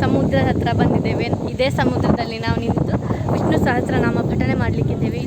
ಸಮುದ್ರ ಹತ್ರ ಬಂದಿದ್ದೇವೆ. ಇದೇ ಸಮುದ್ರದಲ್ಲಿ ನಾವು ನಿಂತು ವಿಷ್ಣು ಸಹಸ್ರನಾಮ ಪಠನೆ ಮಾಡಲಿಕ್ಕಿದ್ದೇವೆ.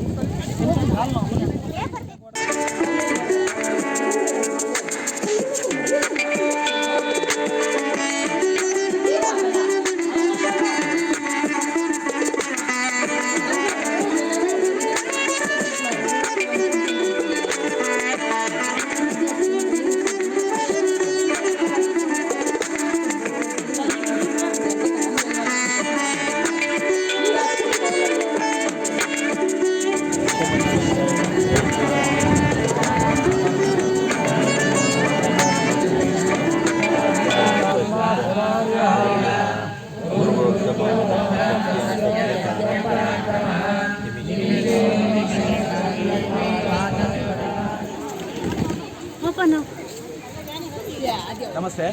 ನಮಸ್ತೆ.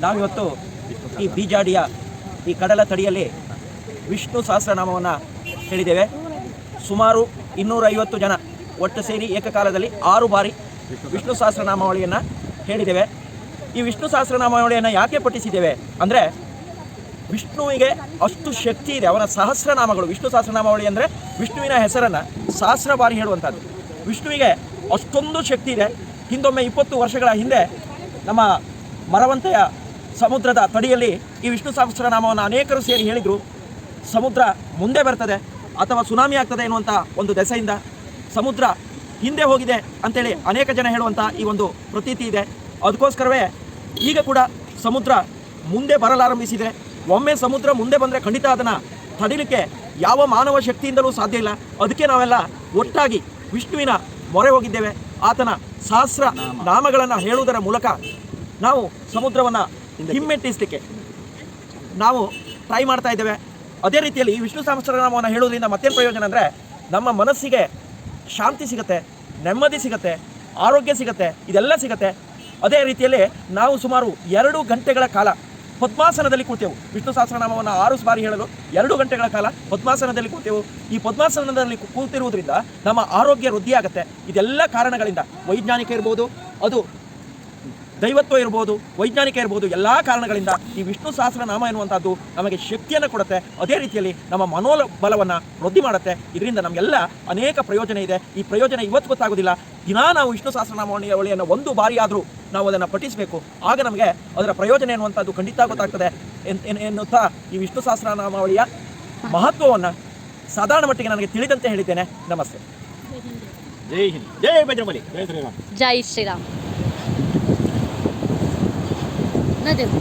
ನಾವಿವತ್ತು ಈ ಬೀಜಾಡಿಯ ಈ ಕಡಲ ತಡಿಯಲ್ಲಿ ವಿಷ್ಣು ಸಹಸ್ರನಾಮವನ್ನು ಹೇಳಿದ್ದೇವೆ. ಸುಮಾರು ಇನ್ನೂರೈವತ್ತು ಜನ ಒಟ್ಟು ಸೇರಿ ಏಕಕಾಲದಲ್ಲಿ ಆರು ಬಾರಿ ವಿಷ್ಣು ಸಹಸ್ರನಾಮಾವಳಿಯನ್ನು ಹೇಳಿದ್ದೇವೆ. ಈ ವಿಷ್ಣು ಸಹಸ್ರನಾಮಾವಳಿಯನ್ನು ಯಾಕೆ ಪಠಿಸಿದ್ದೇವೆ ಅಂದರೆ ವಿಷ್ಣುವಿಗೆ ಅಷ್ಟು ಶಕ್ತಿ ಇದೆ. ಅವನ ಸಹಸ್ರನಾಮಗಳು, ವಿಷ್ಣು ಸಹಸ್ರನಾಮಾವಳಿ ಅಂದರೆ ವಿಷ್ಣುವಿನ ಹೆಸರನ್ನು ಸಹಸ್ರ ಬಾರಿ ಹೇಳುವಂಥದ್ದು. ವಿಷ್ಣುವಿಗೆ ಅಷ್ಟೊಂದು ಶಕ್ತಿ ಇದೆ. ಹಿಂದೊಮ್ಮೆ ಇಪ್ಪತ್ತು ವರ್ಷಗಳ ಹಿಂದೆ ನಮ್ಮ ಮರವಂತೆಯ ಸಮುದ್ರದ ತಡಿಯಲ್ಲಿ ಈ ವಿಷ್ಣು ಸಹಸ್ರನಾಮವನ್ನು ಅನೇಕರು ಸೇರಿ ಹೇಳಿದರು. ಸಮುದ್ರ ಮುಂದೆ ಬರ್ತದೆ. ಅಥವಾ ಸುನಾಮಿ ಆಗ್ತದೆ ಎನ್ನುವಂಥ ಒಂದು ದೆಸೆಯಿಂದ ಸಮುದ್ರ ಹಿಂದೆ ಹೋಗಿದೆ ಅಂತೇಳಿ ಅನೇಕ ಜನ ಹೇಳುವಂಥ ಈ ಒಂದು ಪ್ರತೀತಿ ಇದೆ. ಅದಕ್ಕೋಸ್ಕರವೇ ಈಗ ಕೂಡ ಸಮುದ್ರ ಮುಂದೆ ಬರಲಾರಂಭಿಸಿದೆ. ಒಮ್ಮೆ ಸಮುದ್ರ ಮುಂದೆ ಬಂದರೆ ಖಂಡಿತ ಅದನ್ನು ತಡಿಲಿಕ್ಕೆ ಯಾವ ಮಾನವ ಶಕ್ತಿಯಿಂದಲೂ ಸಾಧ್ಯ ಇಲ್ಲ. ಅದಕ್ಕೆ ನಾವೆಲ್ಲ ಒಟ್ಟಾಗಿ ವಿಷ್ಣುವಿನ ಮೊರೆ ಹೋಗಿದ್ದೇವೆ. ಆತನ ಸಹಸ್ರ ನಾಮಗಳನ್ನು ಹೇಳುವುದರ ಮೂಲಕ ನಾವು ಸಮುದ್ರವನ್ನು ಹಿಮ್ಮೆಟ್ಟಿಸಲಿಕ್ಕೆ ನಾವು ಟ್ರೈ ಮಾಡ್ತಾ ಇದ್ದೇವೆ. ಅದೇ ರೀತಿಯಲ್ಲಿ ಈ ವಿಷ್ಣು ಸಹಸ್ರನಾಮವನ್ನು ಹೇಳೋದ್ರಿಂದ ಮತ್ತೇನು ಪ್ರಯೋಜನ ಅಂದರೆ ನಮ್ಮ ಮನಸ್ಸಿಗೆ ಶಾಂತಿ ಸಿಗುತ್ತೆ, ನೆಮ್ಮದಿ ಸಿಗುತ್ತೆ, ಆರೋಗ್ಯ ಸಿಗುತ್ತೆ, ಇದೆಲ್ಲ ಸಿಗುತ್ತೆ. ಅದೇ ರೀತಿಯಲ್ಲಿ ನಾವು ಸುಮಾರು ಎರಡು ಗಂಟೆಗಳ ಕಾಲ ಪದ್ಮಾಸನದಲ್ಲಿ ಕೂತೆವು. ವಿಷ್ಣು ಸಹಸ್ರನಾಮವನ್ನು ಆರು ಬಾರಿ ಹೇಳಲು ಎರಡು ಗಂಟೆಗಳ ಕಾಲ ಪದ್ಮಾಸನದಲ್ಲಿ ಕೂತೆವು. ಈ ಪದ್ಮಾಸನದಲ್ಲಿ ಕೂತಿರುವುದರಿಂದ ನಮ್ಮ ಆರೋಗ್ಯ ವೃದ್ಧಿಯಾಗುತ್ತೆ. ಇದೆಲ್ಲ ಕಾರಣಗಳಿಂದ ವೈಜ್ಞಾನಿಕ ಇರ್ಬೋದು, ಅದು ದೈವತ್ವ ಇರ್ಬೋದು ವೈಜ್ಞಾನಿಕ ಇರ್ಬೋದು ಎಲ್ಲ ಕಾರಣಗಳಿಂದ ಈ ವಿಷ್ಣು ಸಹಸ್ರನಾಮ ಎನ್ನುವಂಥದ್ದು ನಮಗೆ ಶಕ್ತಿಯನ್ನು ಕೊಡುತ್ತೆ. ಅದೇ ರೀತಿಯಲ್ಲಿ ನಮ್ಮ ಮನೋಬಲವನ್ನು ವೃದ್ಧಿ ಮಾಡುತ್ತೆ. ಇದರಿಂದ ನಮಗೆಲ್ಲ ಅನೇಕ ಪ್ರಯೋಜನ ಇದೆ. ಈ ಪ್ರಯೋಜನ ಇವತ್ತು ಗೊತ್ತಾಗೋದಿಲ್ಲ. ದಿನಾ ನಾವು ವಿಷ್ಣು ಸಹಸ್ರನಾಮಾವಳಿಯನ್ನು ಒಂದು ಬಾರಿಯಾದರೂ ಆದರೂ ನಾವು ಅದನ್ನು ಪಠಿಸಬೇಕು. ಆಗ ನಮಗೆ ಅದರ ಪ್ರಯೋಜನ ಎನ್ನುವಂಥದ್ದು ಖಂಡಿತ ಗೊತ್ತಾಗ್ತದೆ ಎನ್- ಎನ್- ಎನ್ನುತ್ತಾ ಈ ವಿಷ್ಣು ಸಹಸ್ರನಾಮಾವಳಿಯ ಮಹತ್ವವನ್ನು ಸಾಧಾರಣ ಮಟ್ಟಿಗೆ ನನಗೆ ತಿಳಿದಂತೆ ಹೇಳಿದ್ದೇನೆ. ನಮಸ್ತೆ. ಜೈ ಹಿಂದ್. ಜೈ ಬಜರಂಬಲಿ ಜೈ ಶ್ರೀರಾಮ್. ಜೈ ಶ್ರೀರಾಮ್. なでも。